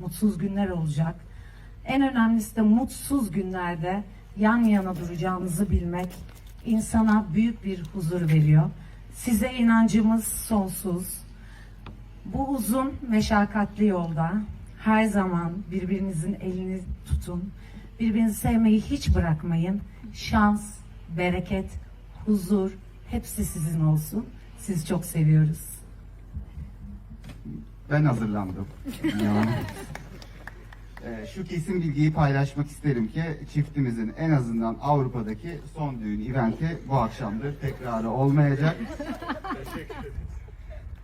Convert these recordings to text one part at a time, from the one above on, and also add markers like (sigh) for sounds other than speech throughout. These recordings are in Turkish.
mutsuz günler olacak. En önemlisi de mutsuz günlerde yan yana duracağınızı bilmek insana büyük bir huzur veriyor. Size inancımız sonsuz. Bu uzun meşakkatli yolda her zaman birbirinizin elini tutun. Birbirinizi sevmeyi hiç bırakmayın. Şans, bereket, huzur hepsi sizin olsun. Sizi çok seviyoruz. Ben hazırlandım. Ee, şu kesin bilgiyi paylaşmak isterim ki çiftimizin en azından Avrupa'daki son düğün eventi bu akşamdır. Tekrarı olmayacak.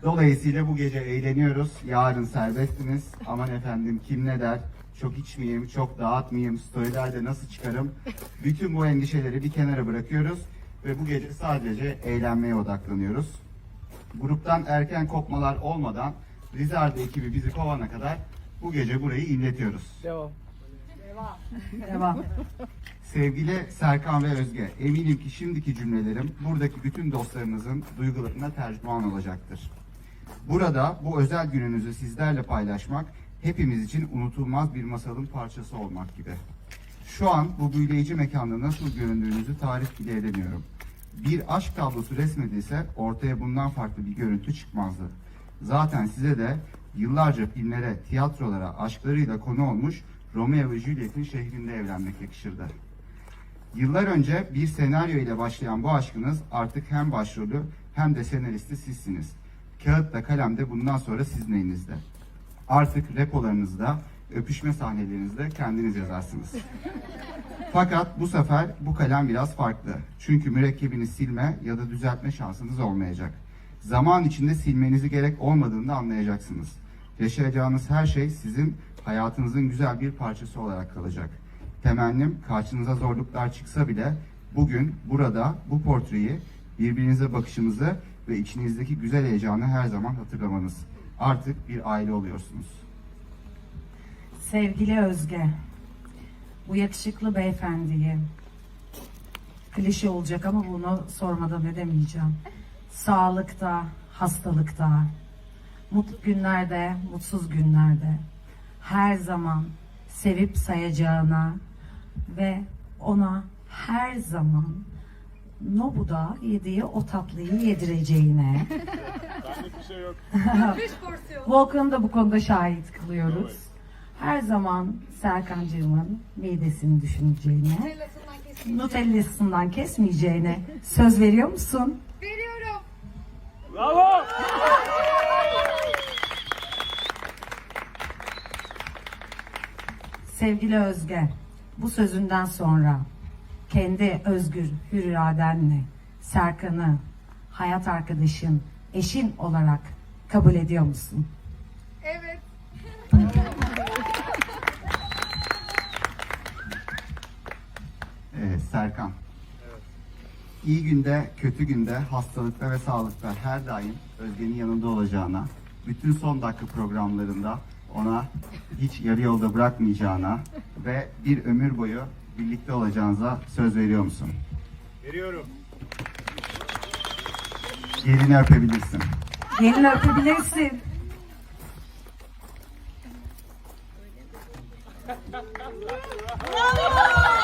Dolayısıyla bu gece eğleniyoruz. Yarın serbestsiniz. Aman efendim kim ne der? Çok içmeyeyim, çok dağıtmayayım, storylerde nasıl çıkarım? Bütün bu endişeleri bir kenara bırakıyoruz ve bu gece sadece eğlenmeye odaklanıyoruz. Gruptan erken kopmalar olmadan Rizardı ekibi bizi kovana kadar bu gece burayı inletiyoruz. Devam. Devam. Sevgili Serkan ve Özge, eminim ki şimdiki cümlelerim buradaki bütün dostlarınızın duygularına tercüman olacaktır. Burada bu özel gününüzü sizlerle paylaşmak hepimiz için unutulmaz bir masalın parçası olmak gibi. Şu an bu büyüleyici mekanda nasıl göründüğünüzü tarif bile edemiyorum. Bir aşk tablosu resmedilse ortaya bundan farklı bir görüntü çıkmazdı. Zaten size de yıllarca filmlere, tiyatrolara aşklarıyla konu olmuş Romeo ve Juliet'in şehrinde evlenmek yakışırdı. Yıllar önce bir senaryo ile başlayan bu aşkınız artık hem başrolü hem de senaristi sizsiniz. Kağıtta kalemde bundan sonra sizin elinizde. Artık repolarınızda, öpüşme sahnelerinizde kendiniz yazarsınız. Fakat bu sefer bu kalem biraz farklı. Çünkü mürekkebini silme ya da düzeltme şansınız olmayacak. Zaman içinde silmenizi gerek olmadığını anlayacaksınız. Yaşayacağınız her şey sizin hayatınızın güzel bir parçası olarak kalacak. Temennim karşınıza zorluklar çıksa bile bugün burada bu portreyi birbirinize bakışınızı ve içinizdeki güzel heyecanı her zaman hatırlamanız. Artık bir aile oluyorsunuz. Sevgili Özge, bu yakışıklı beyefendiyi, klişe olacak ama bunu sormadan edemeyeceğim. Sağlıkta, hastalıkta, mutlu günlerde, mutsuz günlerde her zaman sevip sayacağına ve ona her zaman Nobu'da yediği o tatlıyı yedireceğine (laughs) Benlik bir şey yok. Volkan'ı da bu konuda şahit kılıyoruz. Her zaman Serkancığımın midesini düşüneceğine, Nutella'sından kesmeyeceğine söz veriyor musun? Veriyorum. Bravo. Sevgili Özge, bu sözünden sonra kendi özgür hür iradenle Serkan'ı hayat arkadaşın, eşin olarak kabul ediyor musun? Evet. Evet, Serkan. İyi günde, kötü günde, hastalıkta ve sağlıkta her daim Özge'nin yanında olacağına, bütün son dakika programlarında ona hiç yarı yolda bırakmayacağına ve bir ömür boyu birlikte olacağınıza söz veriyor musun? Veriyorum. Yerini öpebilirsin. Gelin öpebilirsin. Bravo. (laughs)